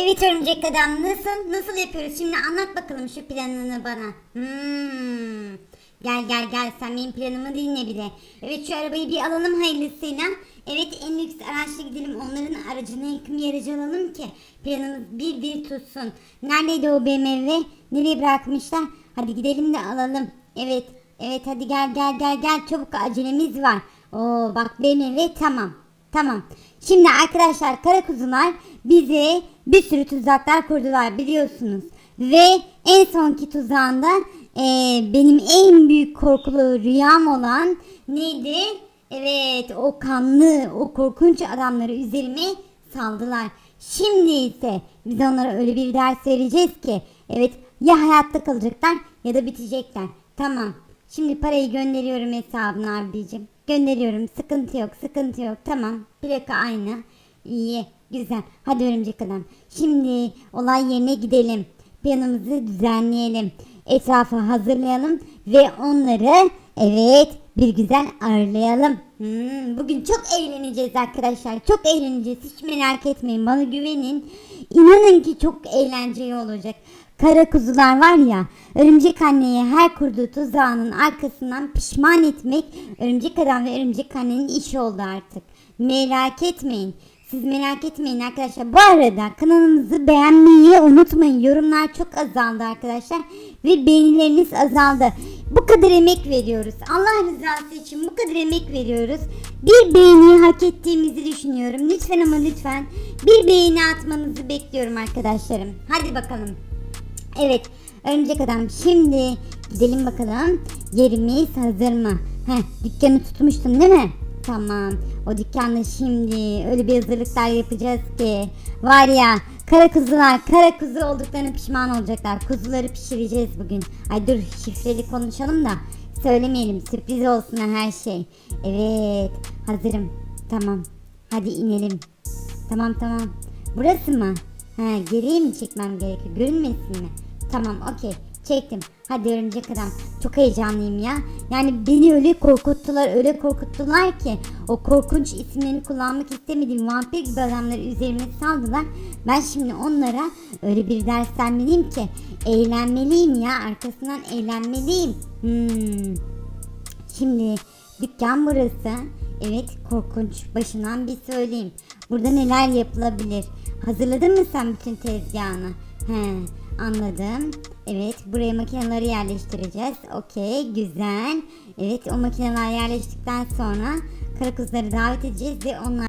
Evet örümcek adam nasıl nasıl yapıyoruz şimdi anlat bakalım şu planını bana. Hmm. Gel gel gel sen benim planımı dinle bir de. Evet şu arabayı bir alalım hayırlısıyla. Evet en lüks araçla gidelim onların aracına yakın bir aracı alalım ki planımız bir bir tutsun. Neredeydi o BMW? Nereye bırakmışlar? Hadi gidelim de alalım. Evet evet hadi gel gel gel gel çabuk acelemiz var. Oo bak BMW tamam. Tamam. Şimdi arkadaşlar kara kuzular bize bir sürü tuzaklar kurdular biliyorsunuz. Ve en sonki tuzağında e, benim en büyük korkulu rüyam olan neydi? Evet o kanlı o korkunç adamları üzerime saldılar. Şimdi ise biz onlara öyle bir ders vereceğiz ki evet ya hayatta kalacaklar ya da bitecekler. Tamam. Şimdi parayı gönderiyorum hesabına abicim. Gönderiyorum. Sıkıntı yok. Sıkıntı yok. Tamam. Plaka aynı. İyi. Güzel. Hadi örümcek adam. Şimdi olay yerine gidelim. Planımızı düzenleyelim. Etrafı hazırlayalım. Ve onları evet bir güzel ağırlayalım. Hmm, bugün çok eğleneceğiz arkadaşlar. Çok eğleneceğiz. Hiç merak etmeyin. Bana güvenin. İnanın ki çok eğlenceli olacak. Kara kuzular var ya, örümcek anneye her kurduğu tuzağının arkasından pişman etmek örümcek adam ve örümcek annenin işi oldu artık. Merak etmeyin. Siz merak etmeyin arkadaşlar. Bu arada kanalımızı beğenmeyi unutmayın. Yorumlar çok azaldı arkadaşlar. Ve beğenileriniz azaldı. Bu kadar emek veriyoruz. Allah rızası için bu kadar emek veriyoruz. Bir beğeniyi hak ettiğimizi düşünüyorum. Lütfen ama lütfen bir beğeni atmanızı bekliyorum arkadaşlarım. Hadi bakalım. Evet örümcek adam şimdi gidelim bakalım yerimiz hazır mı? Heh dükkanı tutmuştun değil mi? Tamam. O dükkanda şimdi öyle bir hazırlıklar yapacağız ki. Var ya kara kuzular kara kuzu olduklarına pişman olacaklar. Kuzuları pişireceğiz bugün. Ay dur şifreli konuşalım da söylemeyelim. Sürpriz olsun her şey. Evet hazırım. Tamam. Hadi inelim. Tamam tamam. Burası mı? Ha geriye mi çekmem gerekiyor? Görünmesin mi? Tamam okey. Çektim. Hadi örümcek adam. Çok heyecanlıyım ya. Yani beni öyle korkuttular öyle korkuttular ki o korkunç isimlerini kullanmak istemediğim vampir gibi adamları üzerime saldılar. Ben şimdi onlara öyle bir ders vermeliyim ki eğlenmeliyim ya arkasından eğlenmeliyim. Hmm. Şimdi dükkan burası. Evet korkunç. Başından bir söyleyeyim. Burada neler yapılabilir? Hazırladın mı sen bütün tezgahını? He anladım. Evet buraya makineleri yerleştireceğiz. Okey güzel. Evet o makineler yerleştikten sonra kara kuzuları davet edeceğiz ve onlar